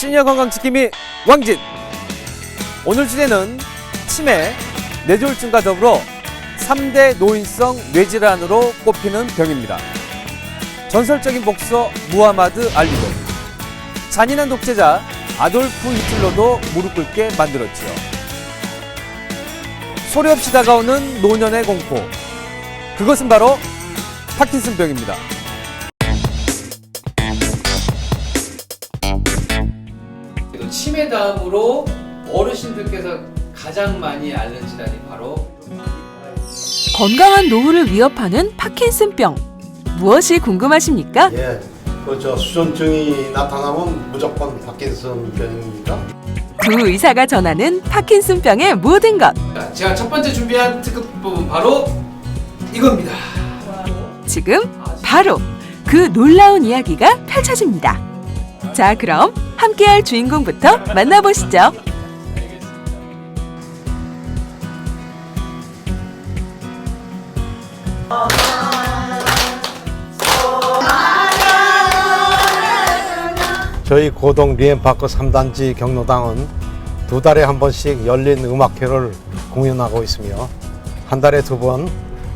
시니어 건강지킴이 왕진 오늘 주제는 치매, 뇌졸중과 더불어 3대 노인성 뇌질환으로 꼽히는 병입니다. 전설적인 복서 무하마드 알리도 잔인한 독재자 아돌프 히틀러도 무릎 꿇게 만들었지요. 소리 없이 다가오는 노년의 공포 그것은 바로 파킨슨 병입니다. 치매 다음으로 어르신들께서 가장 많이 앓는 질환이 바로 건강한 노후를 위협하는 파킨슨병. 무엇이 궁금하십니까? 예, 그저 수전증이 나타나면 무조건 파킨슨병입니다. 두 의사가 전하는 파킨슨병의 모든 것. 자, 제가 첫 번째 준비한 특급 부분 바로 이겁니다. 지금 바로 그 놀라운 이야기가 펼쳐집니다. 자, 그럼 함께할 주인공부터 만나보시죠. 저희 고동 리엠파크 3단지 경로당은 두 달에 한 번씩 열린 음악회를 공연하고 있으며 한 달에 두 번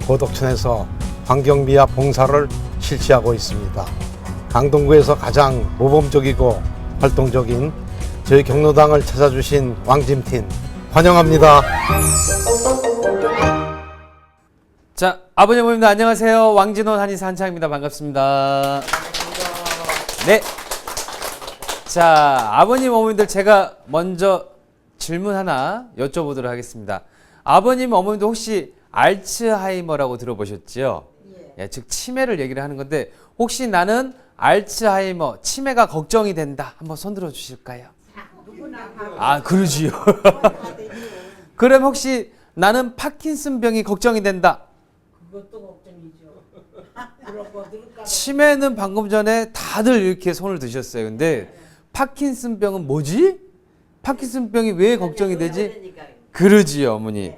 고덕천에서 환경미화 봉사를 실시하고 있습니다. 강동구에서 가장 모범적이고 활동적인 저희 경로당을 찾아주신 왕짐팀 환영합니다. 자, 아버님 어머님들 안녕하세요. 왕진원 한의사 한창입니다. 반갑습니다. 네. 자, 아버님 어머님들 제가 먼저 질문 하나 여쭤보도록 하겠습니다. 아버님 어머님도 혹시 알츠하이머라고 들어보셨지요? 예, 즉 치매를 얘기를 하는 건데 혹시 나는 알츠하이머 치매가 걱정이 된다. 한번 손 들어 주실까요? 아, 그러지요. 그럼 혹시 나는 파킨슨병이 걱정이 된다. 그것도 걱정이죠. 치매는 방금 전에 다들 이렇게 손을 드셨어요. 근데 파킨슨병은 뭐지? 파킨슨병이 왜 걱정이 되지? 그러지요, 어머니.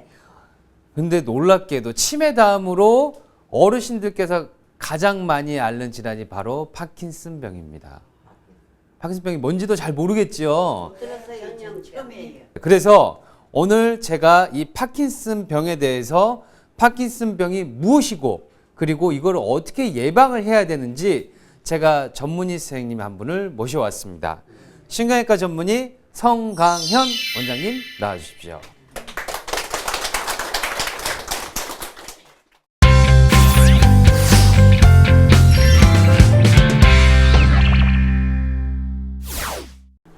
근데 놀랍게도 치매 다음으로 어르신들께서 가장 많이 앓는 질환이 바로 파킨슨병입니다. 파킨슨병이 뭔지도 잘 모르겠지요. 그래서 오늘 제가 이 파킨슨병에 대해서 파킨슨병이 무엇이고 그리고 이걸 어떻게 예방을 해야 되는지 제가 전문의 선생님 한 분을 모셔왔습니다. 신경외과 전문의 성강현 원장님 나와주십시오.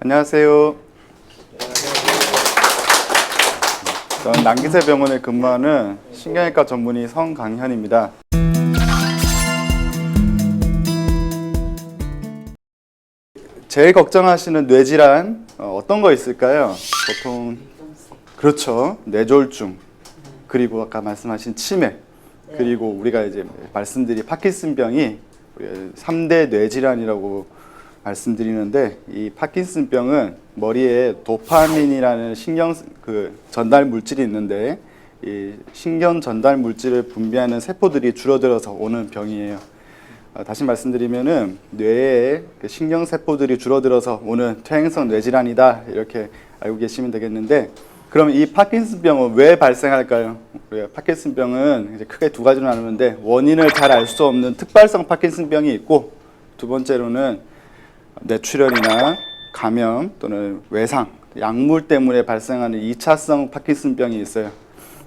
안녕하세요. 저는 남기세 병원에 근무하는 신경외과 전문의 성강현입니다. 제일 걱정하시는 뇌질환 어, 어떤 거 있을까요? 보통 그렇죠 뇌졸중 그리고 아까 말씀하신 치매 그리고 우리가 이제 말씀드린 파킨슨병이 우리가 3대 뇌질환이라고 말씀드리는데 이 파킨슨병은 머리에 도파민이라는 신경 그 전달 물질이 있는데 이 신경 전달 물질을 분비하는 세포들이 줄어들어서 오는 병이에요. 어, 다시 말씀드리면은 뇌에 그 신경 세포들이 줄어들어서 오는 퇴행성 뇌질환이다 이렇게 알고 계시면 되겠는데 그럼 이 파킨슨병은 왜 발생할까요? 우리가 파킨슨병은 이제 크게 두 가지로 나누는데 원인을 잘 알 수 없는 특발성 파킨슨병이 있고 두 번째로는 뇌출혈이나 감염 또는 외상, 약물 때문에 발생하는 2차성 파킨슨병이 있어요.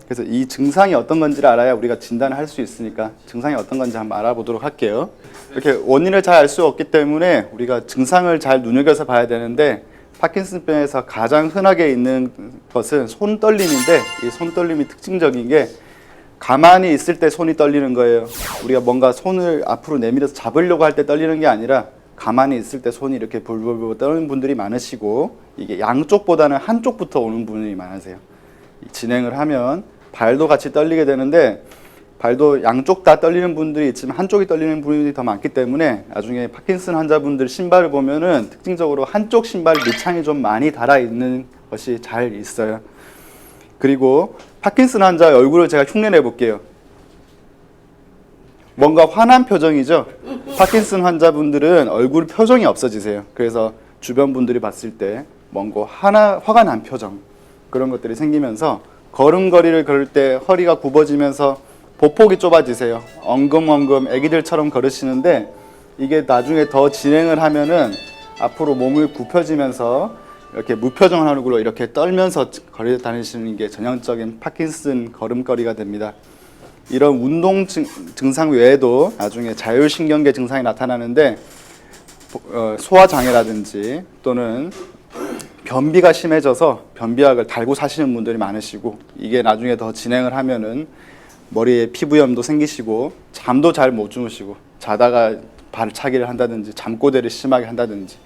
그래서 이 증상이 어떤 건지를 알아야 우리가 진단을 할 수 있으니까 증상이 어떤 건지 한번 알아보도록 할게요. 이렇게 원인을 잘 알 수 없기 때문에 우리가 증상을 잘 눈여겨서 봐야 되는데 파킨슨병에서 가장 흔하게 있는 것은 손 떨림인데 이 손 떨림이 특징적인 게 가만히 있을 때 손이 떨리는 거예요. 우리가 뭔가 손을 앞으로 내밀어서 잡으려고 할 때 떨리는 게 아니라 가만히 있을 때 손이 이렇게 불불불 떠는 분들이 많으시고 이게 양쪽보다는 한쪽부터 오는 분이 많으세요. 이 진행을 하면 발도 같이 떨리게 되는데 발도 양쪽 다 떨리는 분들이 있지만 한쪽이 떨리는 분들이 더 많기 때문에 나중에 파킨슨 환자분들 신발을 보면은 특징적으로 한쪽 신발 밑창이 좀 많이 달아 있는 것이 잘 있어요. 그리고 파킨슨 환자의 얼굴을 제가 흉내내 볼게요. 뭔가 화난 표정이죠. 파킨슨 환자분들은 얼굴 표정이 없어지세요. 그래서 주변 분들이 봤을 때 뭔가 하나 화가 난 표정 그런 것들이 생기면서 걸음걸이를 걸을 때 허리가 굽어지면서 보폭이 좁아지세요. 엉금엉금 아기들처럼 걸으시는데 이게 나중에 더 진행을 하면은 앞으로 몸을 굽혀지면서 이렇게 무표정 얼굴로 이렇게 떨면서 걸어 다니시는 게 전형적인 파킨슨 걸음걸이가 됩니다. 이런 운동 증, 증상 외에도 나중에 자율신경계 증상이 나타나는데 어, 소화 장애라든지 또는 변비가 심해져서 변비약을 달고 사시는 분들이 많으시고 이게 나중에 더 진행을 하면은 머리에 피부염도 생기시고 잠도 잘 못 주무시고 자다가 발차기를 한다든지 잠꼬대를 심하게 한다든지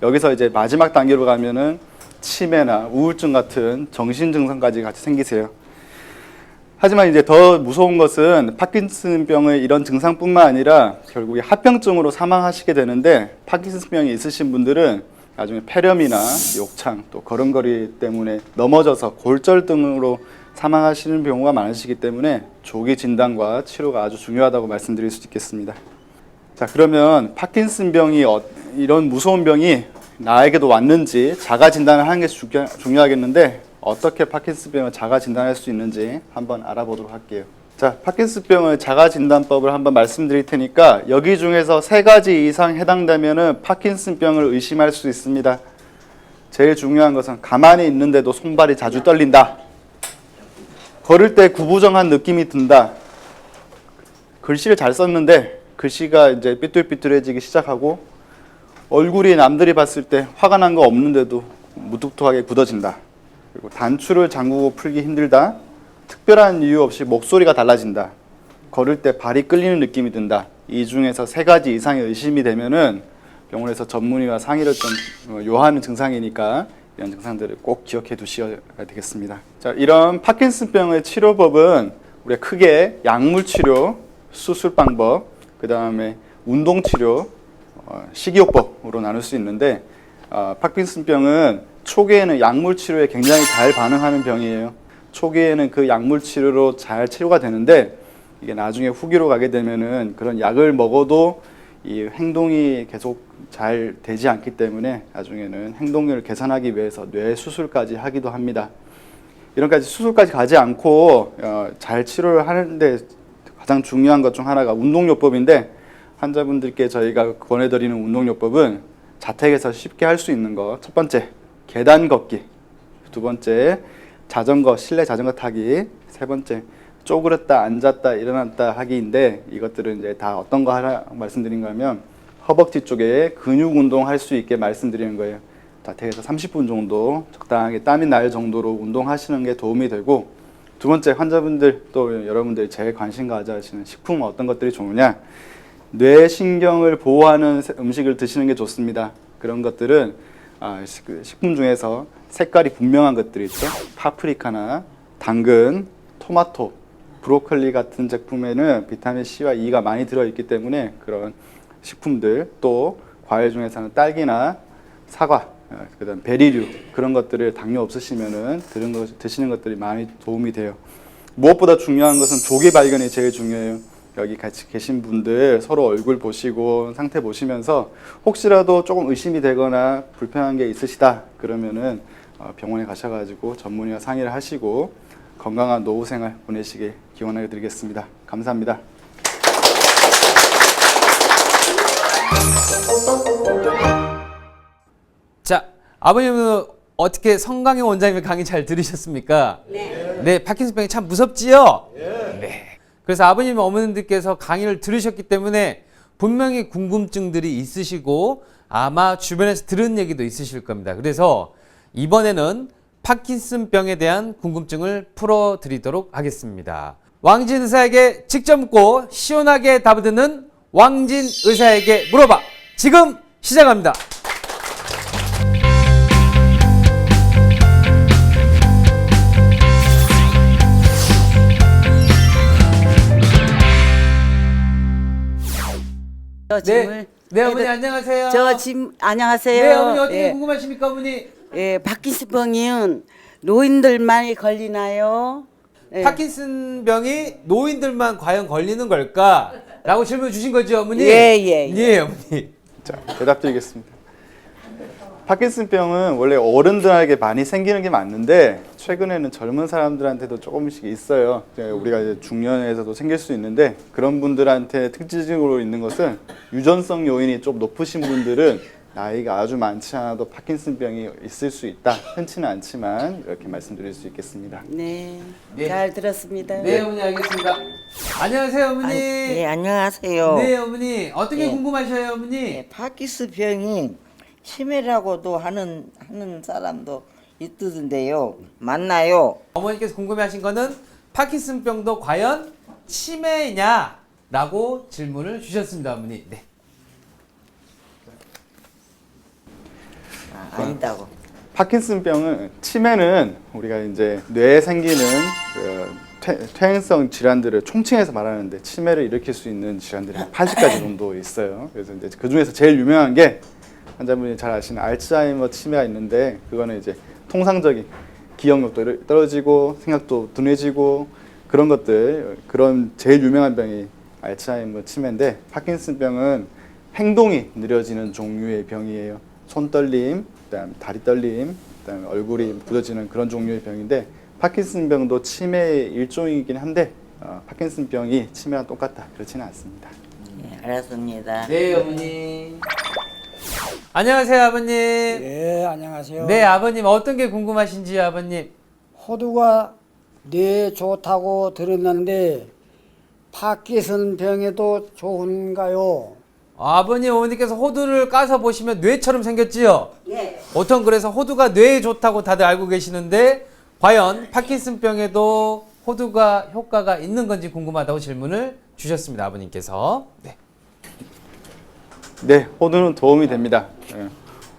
여기서 이제 마지막 단계로 가면은 치매나 우울증 같은 정신 증상까지 같이 생기세요. 하지만 이제 더 무서운 것은 파킨슨병의 이런 증상뿐만 아니라 결국에 합병증으로 사망하시게 되는데 파킨슨병이 있으신 분들은 나중에 폐렴이나 욕창 또 걸음걸이 때문에 넘어져서 골절 등으로 사망하시는 경우가 많으시기 때문에 조기 진단과 치료가 아주 중요하다고 말씀드릴 수 있겠습니다. 자 그러면 파킨슨병이 어, 이런 무서운 병이 나에게도 왔는지 자가 진단을 하는 게 중요, 중요하겠는데 어떻게 파킨슨병을 자가 진단할 수 있는지 한번 알아보도록 할게요. 자 파킨슨병의 자가 진단법을 한번 말씀드릴 테니까 여기 중에서 세 가지 이상 해당되면은 파킨슨병을 의심할 수 있습니다. 제일 중요한 것은 가만히 있는데도 손발이 자주 떨린다. 걸을 때 구부정한 느낌이 든다. 글씨를 잘 썼는데 글씨가 이제 삐뚤삐뚤해지기 시작하고 얼굴이 남들이 봤을 때 화가 난 거 없는데도 무뚝뚝하게 굳어진다. 그리고 단추를 잠그고 풀기 힘들다. 특별한 이유 없이 목소리가 달라진다. 걸을 때 발이 끌리는 느낌이 든다. 이 중에서 세 가지 이상의 의심이 되면은 병원에서 전문의와 상의를 좀 어, 요하는 증상이니까 이런 증상들을 꼭 기억해 두셔야 되겠습니다. 자, 이런 파킨슨병의 치료법은 우리가 크게 약물 치료, 수술 방법, 그 다음에 운동 치료, 어, 식이요법으로 나눌 수 있는데 어, 파킨슨병은 초기에는 약물 치료에 굉장히 잘 반응하는 병이에요. 초기에는 그 약물 치료로 잘 치료가 되는데 이게 나중에 후기로 가게 되면은 그런 약을 먹어도 이 행동이 계속 잘 되지 않기 때문에 나중에는 행동률을 개선하기 위해서 뇌 수술까지 하기도 합니다. 이런까지 수술까지 가지 않고 어, 잘 치료를 하는데 가장 중요한 것 중 하나가 운동요법인데 환자분들께 저희가 권해드리는 운동요법은 자택에서 쉽게 할 수 있는 거 첫 번째 계단 걷기 두 번째 자전거 실내 자전거 타기 세 번째 쪼그렸다 앉았다 일어났다 하기인데 이것들은 이제 다 어떤 거 하나 말씀드린 거면 허벅지 쪽에 근육 운동 할 수 있게 말씀드리는 거예요. 자택에서 30분 정도 적당하게 땀이 날 정도로 운동하시는 게 도움이 되고 두 번째 환자분들 또 여러분들이 제일 관심 가져하시는 식품 어떤 것들이 좋으냐 뇌 신경을 보호하는 세- 음식을 드시는 게 좋습니다. 그런 것들은 아, 식- 그 식품 중에서 색깔이 분명한 것들이 있죠. 파프리카나 당근, 토마토, 브로콜리 같은 제품에는 비타민 C와 E가 많이 들어있기 때문에 그런 식품들 또 과일 중에서는 딸기나 사과, 어, 그다음 베리류 그런 것들을 당뇨 없으시면은 드는 것, 드시는 것들이 많이 도움이 돼요. 무엇보다 중요한 것은 조기 발견이 제일 중요해요. 여기 같이 계신 분들 서로 얼굴 보시고 상태 보시면서 혹시라도 조금 의심이 되거나 불편한 게 있으시다 그러면은 어, 병원에 가셔가지고 전문의와 상의를 하시고 건강한 노후 생활 보내시길 기원해 드리겠습니다. 감사합니다. 자, 아버님은 어떻게 성강의 원장님의 강의 잘 들으셨습니까? 네. 네, 파킨슨병이 참 무섭지요? 네. 그래서 아버님, 어머님들께서 강의를 들으셨기 때문에 분명히 궁금증들이 있으시고 아마 주변에서 들은 얘기도 있으실 겁니다. 그래서 이번에는 파킨슨병에 대한 궁금증을 풀어드리도록 하겠습니다. 왕진 의사에게 직접 묻고 시원하게 답을 듣는 왕진 의사에게 물어봐. 지금 시작합니다. 저 네, 짐을 네 어머니 해드- 안녕하세요. 저 짐 안녕하세요. 네 어머니 어떻게 예, 궁금하십니까 어머니? 예, 파킨슨병은 노인들만이 걸리나요? 예. 파킨슨 병이 노인들만 과연 걸리는 걸까? 라고 질문 주신 거죠 어머니? 예, 예, 예. 예 어머니. 자, 대답드리겠습니다. 파킨슨병은 원래 어른들에게 많이 생기는 게 맞는데 최근에는 젊은 사람들한테도 조금씩 있어요. 이제 우리가 이제 중년에서도 생길 수 있는데 그런 분들한테 특징적으로 있는 것은 유전성 요인이 좀 높으신 분들은 나이가 아주 많지 않아도 파킨슨병이 있을 수 있다. 흔치는 않지만 이렇게 말씀드릴 수 있겠습니다. 네. 네. 잘 들었습니다. 네, 어머니 알겠습니다. 안녕하세요, 어머니. 아, 네, 안녕하세요. 네, 어머니. 어떻게 네. 궁금하셔요, 어머니? 네, 파키스 병이 치매라고도 하는 하는 사람도 있던데요. 맞나요? 어머니께서 궁금해하신 거는 파킨슨병도 과연 치매냐라고 질문을 주셨습니다, 어머니. 네. 아, 아니다고. 파킨슨병은 치매는 우리가 이제 뇌에 생기는 그 퇴, 퇴행성 질환들을 총칭해서 말하는데 치매를 일으킬 수 있는 질환들이 한 80가지 정도 있어요. 그래서 이제 그 중에서 제일 유명한 게 환자분이 잘 아시는 알츠하이머 치매가 있는데 그거는 이제 통상적인 기억력도 떨어지고 생각도 둔해지고 그런 것들 그런 제일 유명한 병이 알츠하이머 치매인데 파킨슨병은 행동이 느려지는 종류의 병이에요. 손 떨림, 그다음 다리 떨림, 그다음 얼굴이 굳어지는 그런 종류의 병인데 파킨슨병도 치매의 일종이긴 한데 어, 파킨슨병이 치매랑 똑같다 그렇지는 않습니다. 네, 알았습니다. 네, 어머니. 안녕하세요, 아버님. 네, 안녕하세요. 네, 아버님 어떤 게 궁금하신지요, 아버님? 호두가 뇌에 좋다고 들었는데 파키슨 병에도 좋은가요? 아버님, 어머니께서 호두를 까서 보시면 뇌처럼 생겼지요? 예. 보통 그래서 호두가 뇌에 좋다고 다들 알고 계시는데 과연 파킨슨병에도 호두가 효과가 있는 건지 궁금하다고 질문을 주셨습니다, 아버님께서. 네. 네, 호두는 도움이 됩니다. 예.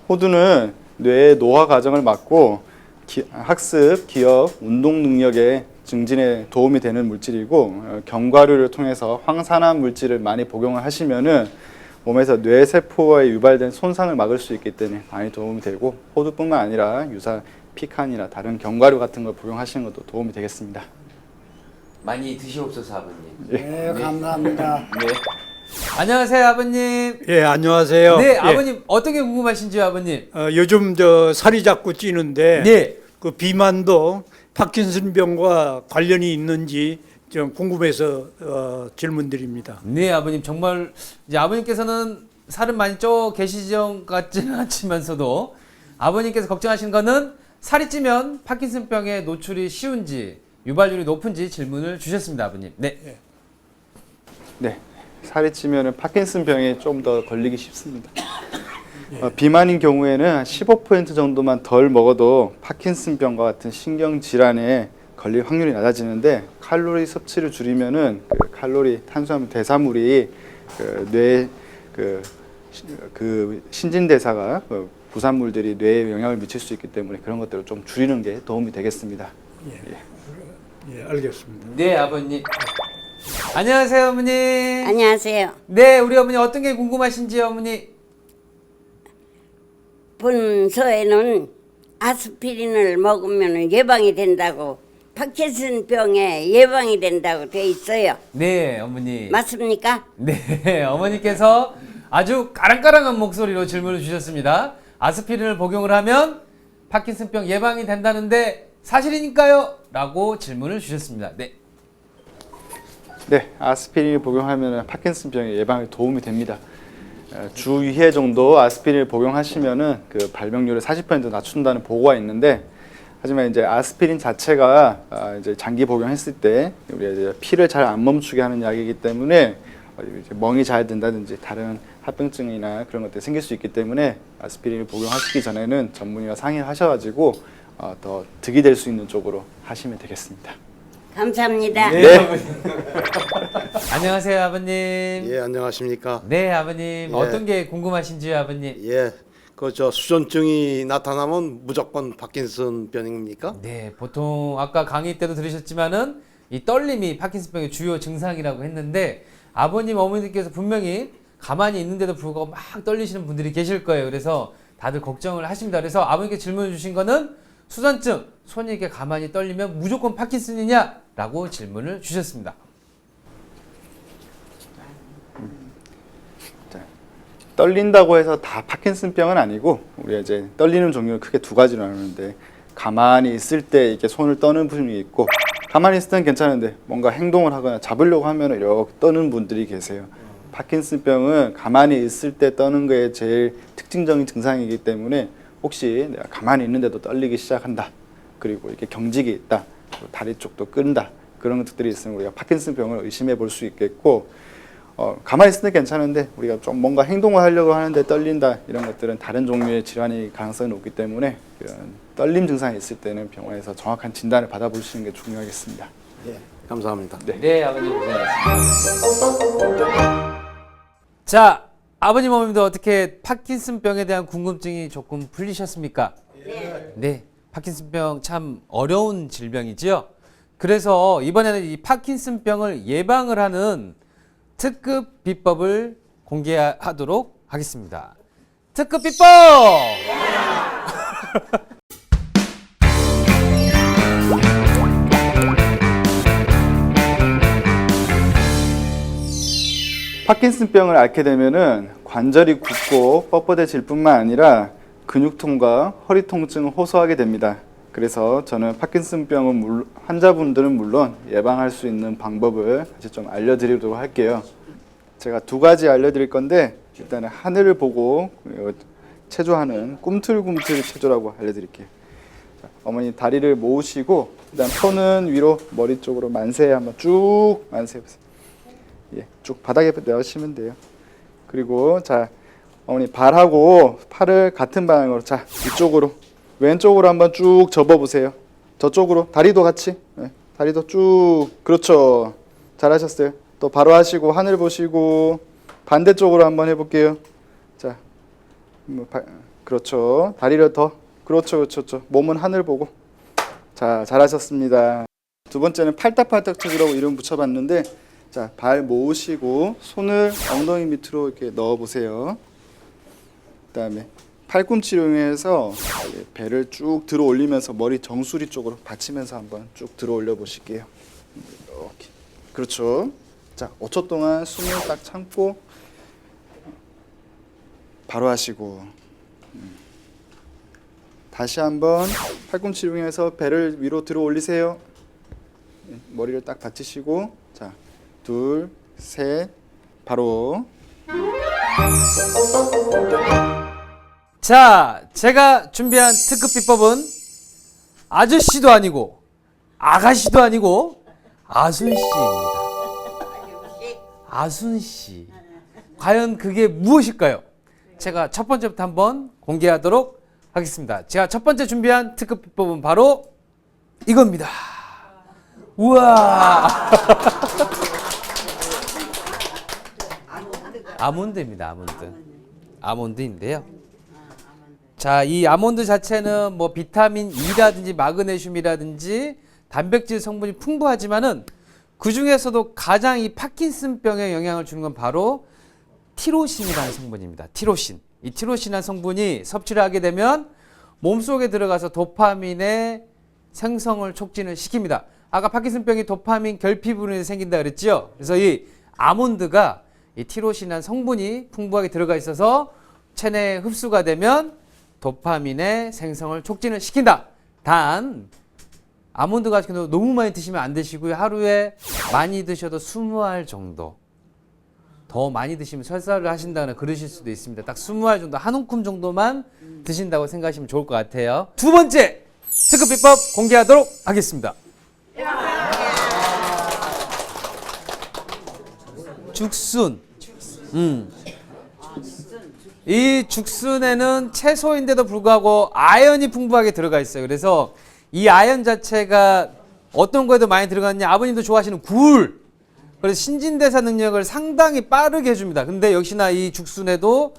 호두는 뇌의 노화 과정을 막고 기- 학습, 기억, 운동 능력의 증진에 도움이 되는 물질이고 어, 견과류를 통해서 황산화 물질을 많이 복용을 하시면은 몸에서 뇌 세포에 유발된 손상을 막을 수 있기 때문에 많이 도움이 되고 호두뿐만 아니라 유사 피칸이나 다른 견과류 같은 걸 복용하시는 것도 도움이 되겠습니다. 많이 드시옵소서, 아버님. 네, 감사합니다. 네. 안녕하세요, 아버님. 예, 안녕하세요. 네, 예, 아버님 어떻게 궁금하신지요, 아버님? 어, 요즘 저 살이 자꾸 찌는데 네. 그 비만도 파킨슨병과 관련이 있는지 좀 궁금해서 어, 질문드립니다. 네, 아버님 정말 이제 아버님께서는 살은 많이 쪄 계시죠 같지는 않지만서도 아버님께서 걱정하신 거는 살이 찌면 파킨슨병에 노출이 쉬운지 유발률이 높은지 질문을 주셨습니다, 아버님. 네. 네, 살이 찌면은 파킨슨병에 좀 더 걸리기 쉽습니다. 어, 비만인 경우에는 한15% 정도만 덜 먹어도 파킨슨병과 같은 신경 질환에 걸릴 확률이 낮아지는데 칼로리 섭취를 줄이면은 그 칼로리 탄수화물 대사물이 그 뇌 그, 시- 그 신진대사가 그 부산물들이 뇌에 영향을 미칠 수 있기 때문에 그런 것들을 좀 줄이는 게 도움이 되겠습니다. 예, 알겠습니다. 네, 아버님. 안녕하세요, 어머니. 안녕하세요. 네, 우리 어머니 어떤 게 궁금하신지요, 어머니? 본서에는 아스피린을 먹으면 예방이 된다고 파킨슨 병에 예방이 된다고 돼 있어요. 네, 어머니. 맞습니까? 네, 어머니께서 아주 까랑까랑한 목소리로 질문을 주셨습니다. 아스피린을 복용을 하면 파킨슨병 예방이 된다는데 사실이니까요? 라고 질문을 주셨습니다. 네. 네, 아스피린을 복용하면 파킨슨병의 예방에 도움이 됩니다. 어, 주 2회 정도 아스피린을 복용하시면은 그 발병률을 40% 낮춘다는 보고가 있는데 하지만 이제 아스피린 자체가 아, 이제 장기 복용했을 때 우리가 이제 피를 잘 안 멈추게 하는 약이기 때문에 어, 멍이 잘 든다든지 다른 합병증이나 그런 것들이 생길 수 있기 때문에 아스피린을 복용하시기 전에는 전문의와 상의를 하셔가지고 어, 더 득이 될 수 있는 쪽으로 하시면 되겠습니다. 감사합니다. 네. 안녕하세요, 아버님. 예, 안녕하십니까? 네, 아버님. 어떤 게 궁금하신지요, 아버님? 예, 그 저 수전증이 나타나면 무조건 파킨슨 병입니까? 네, 보통 아까 강의 때도 들으셨지만은 이 떨림이 파킨슨병의 주요 증상이라고 했는데 아버님 어머니께서 분명히 가만히 있는데도 불구하고 막 떨리시는 분들이 계실 거예요. 그래서 다들 걱정을 하십니다. 그래서 아버님께 질문 주신 거는 수전증 손이 이렇게 가만히 떨리면 무조건 파킨슨이냐 라고 질문을 주셨습니다. 떨린다고 해서 다 파킨슨병은 아니고 우리가 이제 떨리는 종류는 크게 두 가지로 나누는데 가만히 있을 때 이렇게 손을 떠는 분이 있고 가만히 있을 때는 괜찮은데 뭔가 행동을 하거나 잡으려고 하면 이렇게 떠는 분들이 계세요. 파킨슨병은 가만히 있을 때 떠는 게 제일 특징적인 증상이기 때문에 혹시 내가 가만히 있는데도 떨리기 시작한다. 그리고 이렇게 경직이 있다. 그리고 다리 쪽도 끈다. 그런 것들이 있으면 우리가 파킨슨 병을 의심해 볼 수 있겠고 어, 가만히 있을 때 괜찮은데 우리가 좀 뭔가 행동을 하려고 하는데 떨린다 이런 것들은 다른 종류의 질환이 가능성이 높기 때문에 그런 떨림 증상이 있을 때는 병원에서 정확한 진단을 받아보시는 게 중요하겠습니다. 예, 감사합니다. 네, 아버님 고생하셨습니다. 자, 아버님 어머님도 어떻게 파킨슨병에 대한 궁금증이 조금 풀리셨습니까? 네. 파킨슨병 참 어려운 질병이지요. 그래서 이번에는 이 파킨슨병을 예방을 하는 특급 비법을 공개하도록 하겠습니다. 특급 비법! 파킨슨병을 앓게 되면은 관절이 굳고 뻣뻣해질 뿐만 아니라 근육통과 허리 통증을 호소하게 됩니다. 그래서 저는 파킨슨병은 물- 환자분들은 물론 예방할 수 있는 방법을 같이 좀 알려드리도록 할게요. 제가 두 가지 알려드릴 건데 일단은 하늘을 보고 어, 체조하는 꿈틀꿈틀 체조라고 알려드릴게요. 자, 어머니 다리를 모으시고 일단 손은 위로 머리 쪽으로 만세 한번 쭉 만세 보세요. 예, 쭉 바닥에 내시면 돼요. 그리고 자 어머니 발하고 팔을 같은 방향으로 자 이쪽으로 왼쪽으로 한번 쭉 접어 보세요. 저쪽으로 다리도 같이 예, 다리도 쭉 그렇죠. 잘하셨어요. 또 바로 하시고 하늘 보시고 반대쪽으로 한번 해볼게요. 자 뭐, 바- 그렇죠. 다리를 더 그렇죠 그렇죠 그렇죠. 몸은 하늘 보고 자 잘하셨습니다. 두 번째는 팔딱팔딱 체조라고 이름 붙여봤는데 자, 발 모으시고 손을 엉덩이 밑으로 이렇게 넣어 보세요. 그다음에 팔꿈치로 이용해서 배를 쭉 들어 올리면서 머리 정수리 쪽으로 받치면서 한번 쭉 들어 올려 보실게요. 이렇게. 그렇죠. 자, 5초 동안 숨을 딱 참고 바로 하시고 음. 다시 한번 팔꿈치로 이용해서 배를 위로 들어 올리세요. 예, 머리를 딱 받치시고 자, 둘, 셋, 바로 자, 제가 준비한 특급 비법은 아저씨도 아니고 아가씨도 아니고 아순 씨입니다. 아순 씨. 과연 그게 무엇일까요? 제가 첫 번째부터 한번 공개하도록 하겠습니다. 제가 첫 번째 준비한 특급 비법은 바로 이겁니다. 우와. 아몬드입니다. 아몬드. 아몬드인데요. 자, 이 아몬드 자체는 뭐 비타민 E라든지 마그네슘이라든지 단백질 성분이 풍부하지만은 그 중에서도 가장 이 파킨슨병에 영향을 주는 건 바로 티로신이라는 성분입니다. 티로신. 이 티로신이라는 성분이 섭취를 하게 되면 몸속에 들어가서 도파민의 생성을 촉진을 시킵니다. 아까 파킨슨병이 도파민 결핍으로 생긴다 그랬죠? 그래서 이 아몬드가 이 티로신이라는 성분이 풍부하게 들어가 있어서 체내에 흡수가 되면 도파민의 생성을 촉진을 시킨다. 단 아몬드 같은 경우 너무 많이 드시면 안 되시고요. 하루에 많이 드셔도 20알 정도. 더 많이 드시면 설사를 하신다거나 그러실 수도 있습니다. 딱 20알 정도, 한 움큼 정도만 드신다고 생각하시면 좋을 것 같아요. 두 번째 특급 비법 공개하도록 하겠습니다. 죽순. 음. 이 죽순에는 채소인데도 불구하고 아연이 풍부하게 들어가 있어요. 그래서 이 아연 자체가 어떤 거에도 많이 들어갔냐? 아버님도 좋아하시는 굴. 그래서 신진대사 능력을 상당히 빠르게 해줍니다. 근데 역시나 이 죽순에도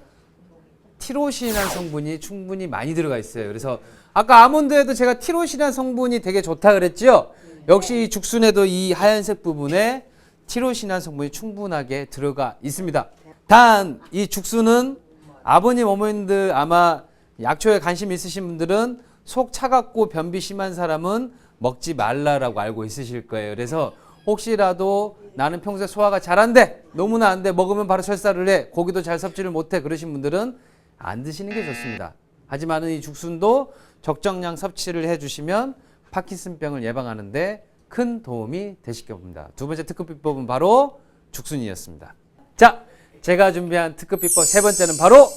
티로신이라는 성분이 충분히 많이 들어가 있어요. 그래서 아까 아몬드에도 제가 티로신이라는 성분이 되게 좋다 그랬죠? 역시 이 죽순에도 이 하얀색 부분에 티로신이라는 성분이 충분하게 들어가 있습니다. 단 이 죽순은 아버님 어머님들 아마 약초에 관심 있으신 분들은 속 차갑고 변비 심한 사람은 먹지 말라라고 알고 있으실 거예요. 그래서 혹시라도 나는 평소에 소화가 잘 안 돼. 너무나 안 돼. 먹으면 바로 설사를 해. 고기도 잘 섭지를 못 해. 그러신 분들은 안 드시는 게 좋습니다. 하지만은 이 죽순도 적정량 섭취를 해 주시면 파킨슨병을 예방하는데 큰 도움이 되실 겁니다. 두 번째 특급 비법은 바로 죽순이었습니다. 자, 제가 준비한 특급 비법 세 번째는 바로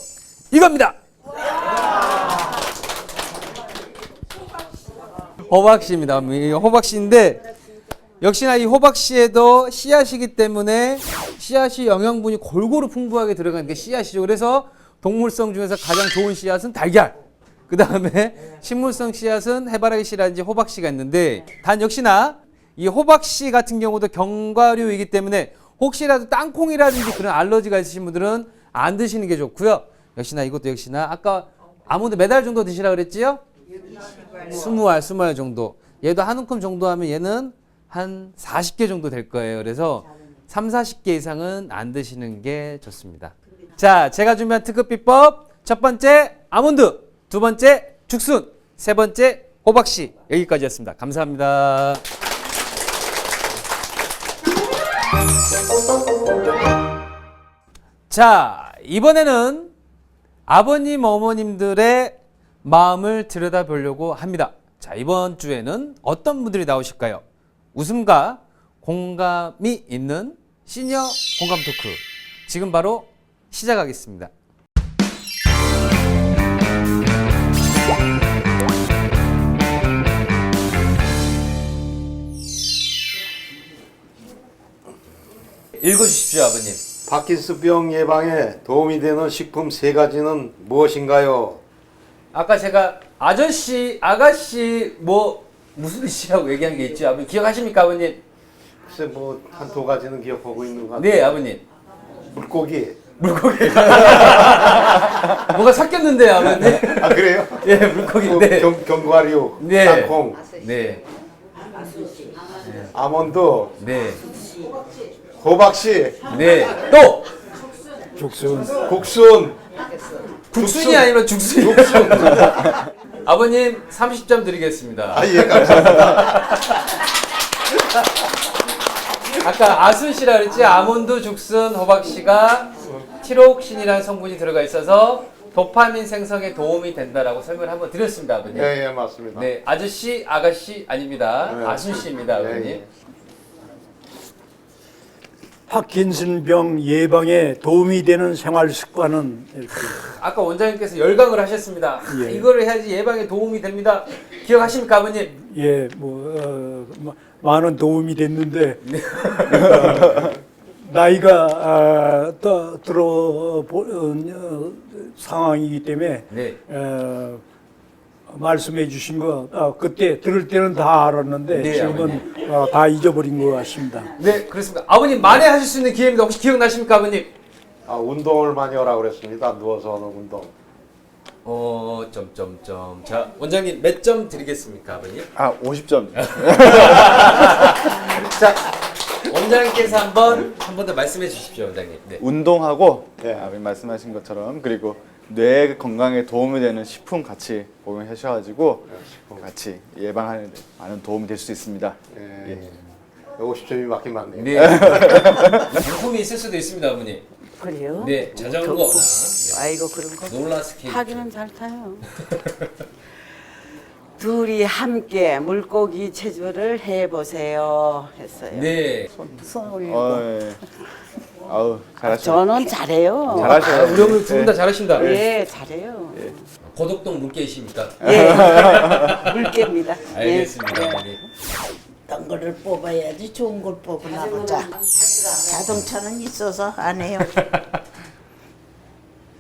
이겁니다. 호박씨입니다. 이 호박씨인데 역시나 이 호박씨에도 씨앗이기 때문에 씨앗이 영양분이 골고루 풍부하게 들어가는 게 씨앗이죠. 그래서 동물성 중에서 가장 좋은 씨앗은 달걀. 그 다음에 식물성 씨앗은 해바라기 씨라든지 호박씨가 있는데 단 역시나 이 호박씨 같은 경우도 견과류이기 때문에 혹시라도 땅콩이라든지 그런 알러지가 있으신 분들은 안 드시는 게 좋고요. 역시나 이것도 역시나 아까 아몬드 매달 정도 드시라 그랬지요? 20알, 20알 정도. 얘도 한 움큼 정도 하면 얘는 한 40개 정도 될 거예요. 그래서 3, 40개 이상은 안 드시는 게 좋습니다. 자, 제가 준비한 특급 비법. 첫 번째 아몬드, 두 번째 죽순, 세 번째 호박씨. 여기까지였습니다. 감사합니다. 자, 이번에는 아버님, 어머님들의 마음을 들여다보려고 합니다. 자, 이번 주에는 어떤 분들이 나오실까요? 웃음과 공감이 있는 시니어 공감 토크. 지금 바로 시작하겠습니다. 읽어주십시오, 아버님. 파킨슨병 예방에 도움이 되는 식품 세 가지는 무엇인가요? 아까 제가 아저씨, 아가씨, 뭐 무슨 씨라고 얘기한 게 있죠, 아버님 기억하십니까, 아버님? 글쎄 뭐 한 두 가지는 기억하고 있는 것 같아요. 네, 아버님. 물고기. 물고기. 뭐가 섞였는데요, 아버님? 아 그래요? 예, 물고기인데. 경, 견과류, 네. 땅콩, 네, 아몬드, 네, 호박씨, 네. 또 죽순. 국순. 국순이 아니면 죽순이. 아버님 30점 드리겠습니다. 아예 감사합니다. 아까 아순 씨라 그랬지 아몬드, 죽순, 호박 씨가 티록신이라는 성분이 들어가 있어서 도파민 생성에 도움이 된다라고 설명을 한번 드렸습니다, 아버님. 예, 예, 맞습니다. 네, 아저씨, 아가씨 아닙니다. 네. 아순 씨입니다, 예, 아버님. 예. 파킨슨병 예방에 도움이 되는 생활 습관은 이렇게 아까 원장님께서 열강을 하셨습니다. 아, 예. 이거를 해야지 예방에 도움이 됩니다. 기억하십니까, 아버님? 예, 뭐 어, 마- 많은 도움이 됐는데 네. 어, 나이가 아, 더 들어 보, 어, 상황이기 때문에 네. 어, 말씀해 주신 거 어, 그때 들을 때는 다 알았는데 네, 지금은 어, 다 잊어버린 것 같습니다. 네, 그렇습니다. 아버님 만회하실 수 있는 기회입니다. 혹시 기억나십니까, 아버님? 아 운동을 많이 하라고 그랬습니다. 누워서 하는 운동. 어, 점점점. 자, 원장님 몇 점 드리겠습니까, 아버님? 아 50점. 자, 원장님께서 한번 한 번 더 말씀해 주십시오, 원장님. 네. 운동하고 네, 아버님 말씀하신 것처럼 그리고 뇌 건강에 도움이 되는 식품 같이 복용하셔가지고 같이 예방하는 데 많은 도움이 될 수 있습니다. 예, 예. 50점이 맞긴 맞네요. 네. 물품이 있을 수도 있습니다, 어머니. 그래요? 네, 자전거나 네. 아이고 그런 거 롤러스케이트. 타기는 잘 타요. 둘이 함께 물고기 체조를 해보세요 했어요. 네. 손 올리고. 어, 예. 아우 잘하시네. 저는 잘해요. 아, 잘하셔요. 우리 어머니 두분 다 잘하신다. 예, 잘해요. 고덕동 물개이십니까? 예, 물개입니다. 알겠습니다, 예. 어머니. 어떤 거를 뽑아야지 좋은 걸 뽑으나 보자. 자동차는 있어서 안 해요.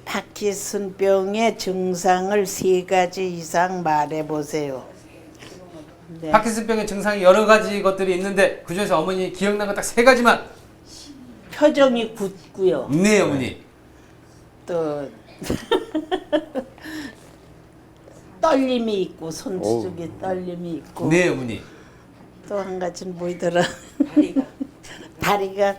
파킨슨병의 증상을 세 가지 이상 말해 보세요. 네. 파킨슨병의 증상이 여러 가지 것들이 있는데 그 중에서 어머니 기억난 거 딱 세 가지만. 표정이 굳고요. 네, 어머니. 또 떨림이 있고 손수족에 떨림이 있고 네, 어머니. 또 한 가지는 뭐더라? 다리가 다리가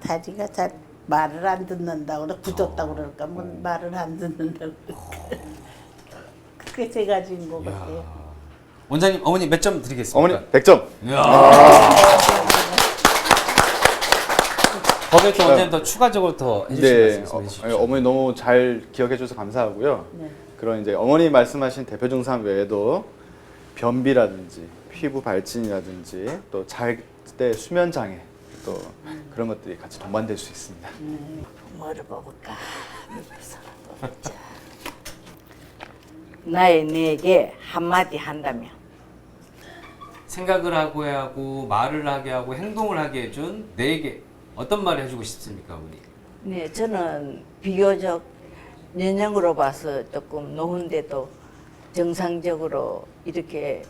다리가 잘 말을 안 듣는다고 그래 굳었다고 그럴까 뭐 말을 안 듣는다고 그럴까 그게 세 가지인 것 같아요. 원장님 어머니 몇 점 드리겠습니까? 어머니 100점. 거기에 또 원장님 더 추가적으로 더 해주실 네, 말씀 어, 해 주십시오. 어머니 너무 잘 기억해 주셔서 감사하고요. 네. 그런 이제 어머니 말씀하신 대표 증상 외에도 변비라든지 피부 발진이라든지 또 잘 때 수면 장애 또 그런 것들이 같이 동반될 수 있습니다. 뭐를 먹을까? 자. 나의 내게 한마디 한다면 생각을 하고 하고 말을 하게 하고 행동을 하게 해준 내게 어떤 말을 해주고 싶습니까, 어머니? 네, 저는 비교적 년령으로 봐서 조금 노은데도 정상적으로 이렇게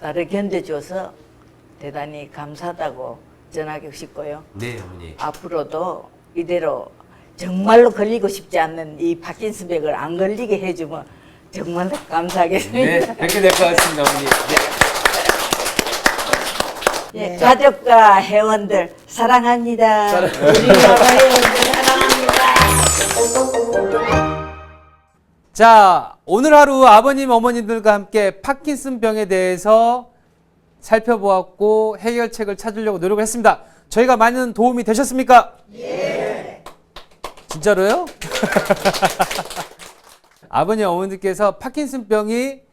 나를 견뎌줘서 대단히 감사하다고 전하고 싶고요. 네, 어머니. 앞으로도 이대로 정말로 걸리고 싶지 않는 이 파킨스백을 안 걸리게 해주면 정말로 감사하겠습니다. 네, 그렇게 될 것 같습니다, 어머니. 네. 예, 가족과 회원들 사랑합니다. 우리 회원들 사랑합니다. 자, 오늘 하루 아버님, 어머님들과 함께 파킨슨 병에 대해서 살펴보았고 해결책을 찾으려고 노력을 했습니다. 저희가 많은 도움이 되셨습니까? 예. 진짜로요? 아버님, 어머니께서 파킨슨 병이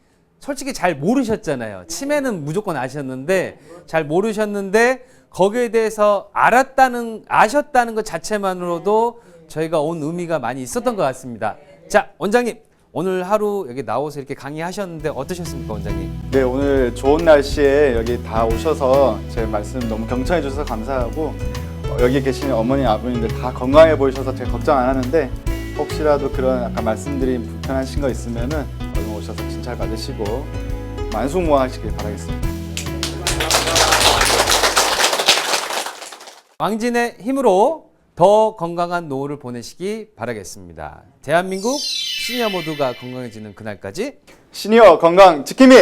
솔직히 잘 모르셨잖아요. 치매는 무조건 아셨는데 잘 모르셨는데 거기에 대해서 알았다는 아셨다는 것 자체만으로도 저희가 온 의미가 많이 있었던 것 같습니다. 자, 원장님 오늘 하루 여기 나와서 이렇게 강의하셨는데 어떠셨습니까, 원장님? 네, 오늘 좋은 날씨에 여기 다 오셔서 제 말씀 너무 경청해 주셔서 감사하고 어, 여기 계신 어머니, 아버님들 다 건강해 보이셔서 제가 걱정 안 하는데 혹시라도 그런 아까 말씀드린 불편하신 거 있으면은 오셔서 진찰 받으시고 만숙무강하시길 바라겠습니다. 왕진의 힘으로 더 건강한 노후를 보내시기 바라겠습니다. 대한민국 시니어 모두가 건강해지는 그날까지 시니어 건강 지킴이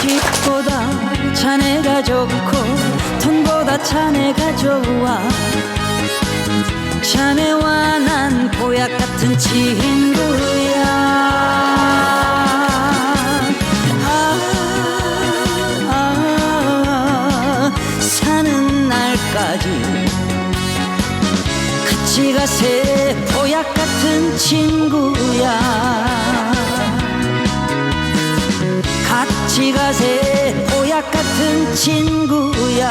집보다 자네가 좋고 돈보다 자네가 좋아 자네와 난 보약 같은 친구야. 아, 아, 사는 날까지 같이 가세 보약 같은 친구야. 같이 가세 보약 같은 친구야